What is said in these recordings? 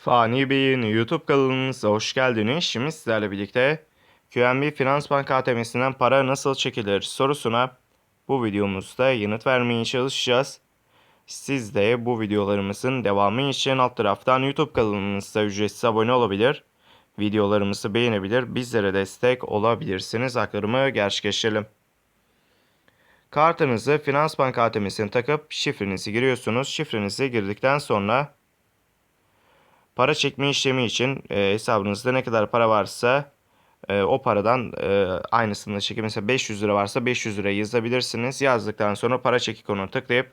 Fani Bey'in YouTube kanalımıza hoş geldiniz. Şimdi sizlerle birlikte QNB Finans Bank ATM'sinden para nasıl çekilir sorusuna bu videomuzda yanıt vermeye çalışacağız. Siz de bu videolarımızın devamı için alt taraftan YouTube kanalımıza ücretsiz abone olabilir. Videolarımızı beğenebilir, bizlere destek olabilirsiniz. Aktarımı gerçekleştirelim. Kartınızı Finans Bank ATM'sine takıp şifrenizi giriyorsunuz. Şifrenizi girdikten sonra para çekme işlemi için e, hesabınızda ne kadar para varsa e, o paradan e, aynısını çekip mesela 500 lira varsa 500 lira yazabilirsiniz. Yazdıktan sonra para çek ikonuna tıklayıp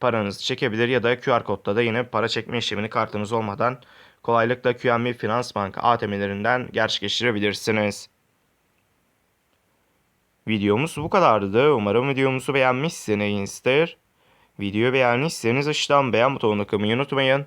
paranızı çekebilir ya da QR kodla da yine para çekme işlemini kartınız olmadan kolaylıkla QNB Finans Bank ATM'lerinden gerçekleştirebilirsiniz. Videomuz bu kadardı. Umarım videomuzu beğenmişsinizdir. Videoyu beğendiyseniz aşağıdan beğen butonuna kılmayı unutmayın.